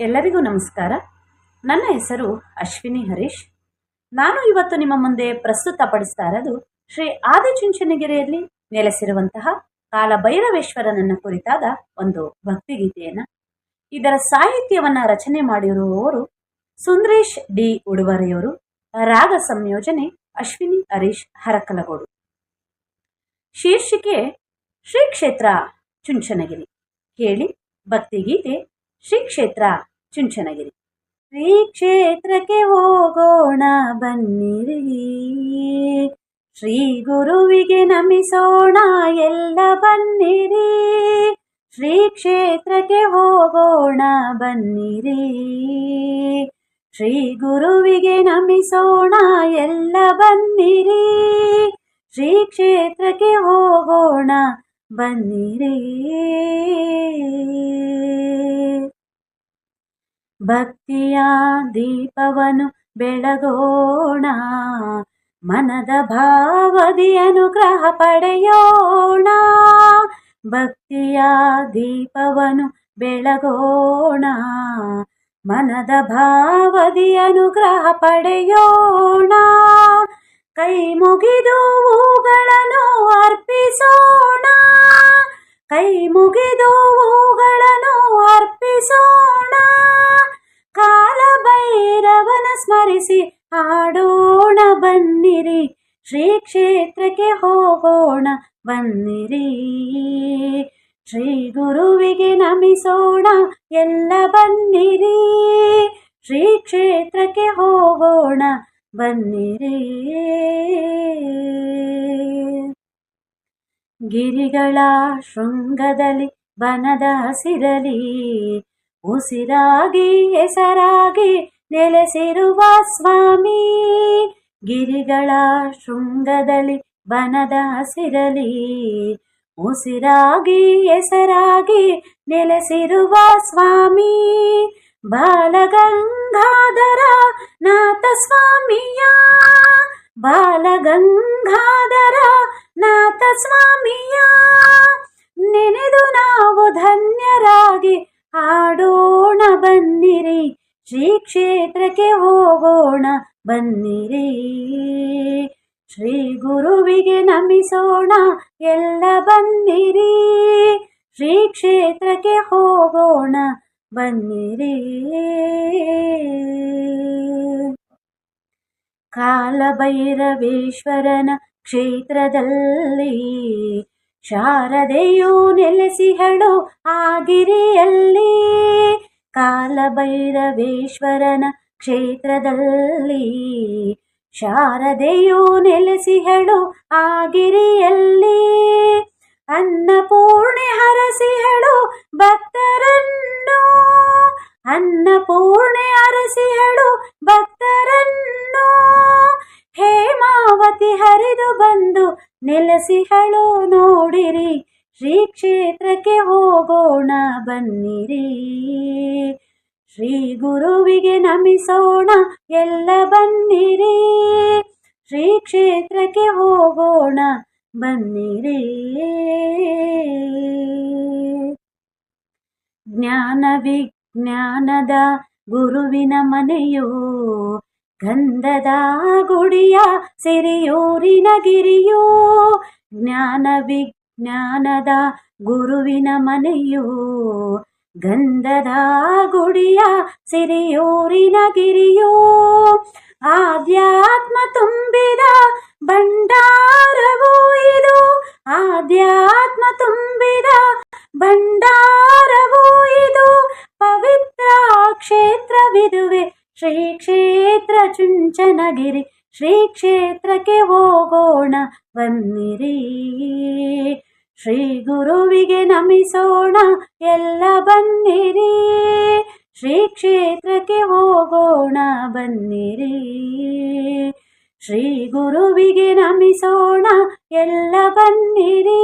ಎಲ್ಲರಿಗೂ ನಮಸ್ಕಾರ. ನನ್ನ ಹೆಸರು ಅಶ್ವಿನಿ ಹರೀಶ್. ನಾನು ಇವತ್ತು ನಿಮ್ಮ ಮುಂದೆ ಪ್ರಸ್ತುತಪಡಿಸ್ತಾ ಇರೋದು ಶ್ರೀ ಆದಿಚುಂಚನಗಿರಿಯಲ್ಲಿ ನೆಲೆಸಿರುವಂತಹ ಕಾಲಭೈರವೇಶ್ವರನನ್ನ ಕುರಿತಾದ ಒಂದು ಭಕ್ತಿಗೀತೆಯನ್ನು. ಇದರ ಸಾಹಿತ್ಯವನ್ನ ರಚನೆ ಮಾಡಿರುವವರು ಸುಂದರೇಶ್ ಡಿ ಉಡುವರೆಯವರು, ರಾಗ ಸಂಯೋಜನೆ ಅಶ್ವಿನಿ ಹರೀಶ್ ಹರಕಲಗೋಡು. ಶೀರ್ಷಿಕೆ ಶ್ರೀ ಕ್ಷೇತ್ರ ಚುಂಚನಗಿರಿ. ಕೇಳಿ ಭಕ್ತಿಗೀತೆ ಶ್ರೀ ಕ್ಷೇತ್ರ ಚುಂಚನಗಿರಿ. ಶ್ರೀ ಕ್ಷೇತ್ರಕ್ಕೆ ಹೋಗೋಣ ಬನ್ನಿರಿ. ಶ್ರೀ ಗುರುವಿಗೆ ನಮಿಸೋಣ ಎಲ್ಲ ಬನ್ನಿರಿ. ಶ್ರೀ ಕ್ಷೇತ್ರಕ್ಕೆ ಹೋಗೋಣ ಬನ್ನಿರಿ. ಶ್ರೀ ಗುರುವಿಗೆ ನಮಿಸೋಣ ಎಲ್ಲ ಬನ್ನಿರಿ. ಶ್ರೀ ಕ್ಷೇತ್ರಕ್ಕೆ ಹೋಗೋಣ ಬನ್ನಿರಿ. ಭಕ್ತಿಯ ದೀಪವನು ಬೆಳಗೋಣ. ಮನದ ಭಾವದಿ ಅನುಗ್ರಹ ಪಡೆಯೋಣ. ಭಕ್ತಿಯ ದೀಪವನು ಬೆಳಗೋಣ. ಮನದ ಭಾವದಿ ಅನುಗ್ರಹ ಪಡೆಯೋಣ. ಕೈ ಮುಗಿದು ಹೂಗಳನ್ನು ಅರ್ಪಿಸೋಣ. ಕೈ ಮುಗಿದು ಹೂಗಳನ್ನು ಸ್ಮರಿಸಿ ಹಾಡೋಣ ಬನ್ನಿರಿ, ಶ್ರೀ ಕ್ಷೇತ್ರಕ್ಕೆ ಹೋಗೋಣ ಬನ್ನಿರಿ. ಶ್ರೀ ಗುರುವಿಗೆ ನಮಿಸೋಣ, ಎಲ್ಲ ಬನ್ನಿರಿ, ಶ್ರೀ ಕ್ಷೇತ್ರಕ್ಕೆ ಹೋಗೋಣ ಬನ್ನಿರಿ. ಗಿರಿಗಳ ಶೃಂಗದಲ್ಲಿ ಬನದ ಹಸಿರಲಿ, ಉಸಿರಾಗಿ, ಹೆಸರಾಗಿ ನೆಲೆಸಿರುವ ಸ್ವಾಮಿ, ಗಿರಿಗಳ ಶೃಂಗದಲ್ಲಿ ಬನದ ಹಸಿರಲಿ. ಉಸಿರಾಗಿ, ಹೆಸರಾಗಿ ನೆಲೆಸಿರುವ ಸ್ವಾಮಿ, ಬಾಲಗಂಗಾಧರ ನಾಥ ಸ್ವಾಮಿಯ, ಬಾಲಗಂಗಾಧರ ನಾಥ ಸ್ವಾಮಿಯ. ನೆನೆದು ನಾವು ಧನ್ಯರಾಗಿ ಹಾಡೋಣ ಬನ್ನಿರಿ. ಶ್ರೀ ಕ್ಷೇತ್ರಕ್ಕೆ ಹೋಗೋಣ ಬನ್ನಿರಿ. ಶ್ರೀ ಗುರುವಿಗೆ ನಮಿಸೋಣ ಎಲ್ಲ ಬನ್ನಿರಿ. ಶ್ರೀ ಕ್ಷೇತ್ರಕ್ಕೆ ಹೋಗೋಣ ಬನ್ನಿರಿ. ಕಾಲಭೈರವೇಶ್ವರನ ಕ್ಷೇತ್ರದಲ್ಲಿ ಶಾರದೆಯು ನೆಲೆಸಿಹಳು ಆಗಿರಿಯಲ್ಲಿ. ಕಾಲಭೈರವೇಶ್ವರನ ಕ್ಷೇತ್ರದಲ್ಲಿ ಶಾರದೆಯು ನೆಲೆಸಿಹಳು ಆಗಿರಿಯಲ್ಲಿ ಅನ್ನಪೂರ್ಣೆ ಹರಸಿಹಳು ಭಕ್ತರನ್ನು. ಅನ್ನಪೂರ್ಣೆ ಅರಸಿಹಳು ಭಕ್ತರನ್ನು. ಹೇಮಾವತಿ ಹರಿದು ಬಂದು ನೆಲೆಸಿಹಳು ನೋಡಿರಿ ಶ್ರೀ ಕ್ಷೇತ್ರಕ್ಕೆ ಹೋಗೋಣ ಬನ್ನಿರಿ. ಶ್ರೀ ಗುರುವಿಗೆ ನಮಿಸೋಣ ಎಲ್ಲ ಬನ್ನಿರಿ. ಶ್ರೀ ಕ್ಷೇತ್ರಕ್ಕೆ ಹೋಗೋಣ ಬನ್ನಿರಿ. ಜ್ಞಾನ ವಿಜ್ಞಾನದ ಗುರುವಿನ ಮನೆಯೋ ಗಂಧದ ಗುಡಿಯ ಸಿರಿಯೂರಿನ ಗಿರಿಯೋ. ಜ್ಞಾನ ವಿಜ್ಞಾನದ ಗುರುವಿನ ಮನೆಯೂ, ಗಂಧದ ಗುಡಿಯ ಸಿರಿಯೂರಿನ ಗಿರಿಯೋ, ಆಧ್ಯಾತ್ಮ ತುಂಬಿದ ಭಂಡಾರವೂ ಇದು. ಆಧ್ಯಾತ್ಮ ತುಂಬಿದ ಭಂಡಾರವೂ ಇದು. ಪವಿತ್ರ ಕ್ಷೇತ್ರವಿದುವೆ ಶ್ರೀ ಕ್ಷೇತ್ರ ಚುಂಚನಗಿರಿ ಶ್ರೀ ಕ್ಷೇತ್ರಕ್ಕೆ ಹೋಗೋಣ ಬನ್ನಿರಿ ಶ್ರೀ ಗುರುವಿಗೆ ನಮಿಸೋಣ ಎಲ್ಲ ಬನ್ನಿರಿ. ಶ್ರೀ ಕ್ಷೇತ್ರಕ್ಕೆ ಹೋಗೋಣ ಬನ್ನಿರಿ. ಶ್ರೀ ಗುರುವಿಗೆ ನಮಿಸೋಣ ಎಲ್ಲ ಬನ್ನಿರಿ.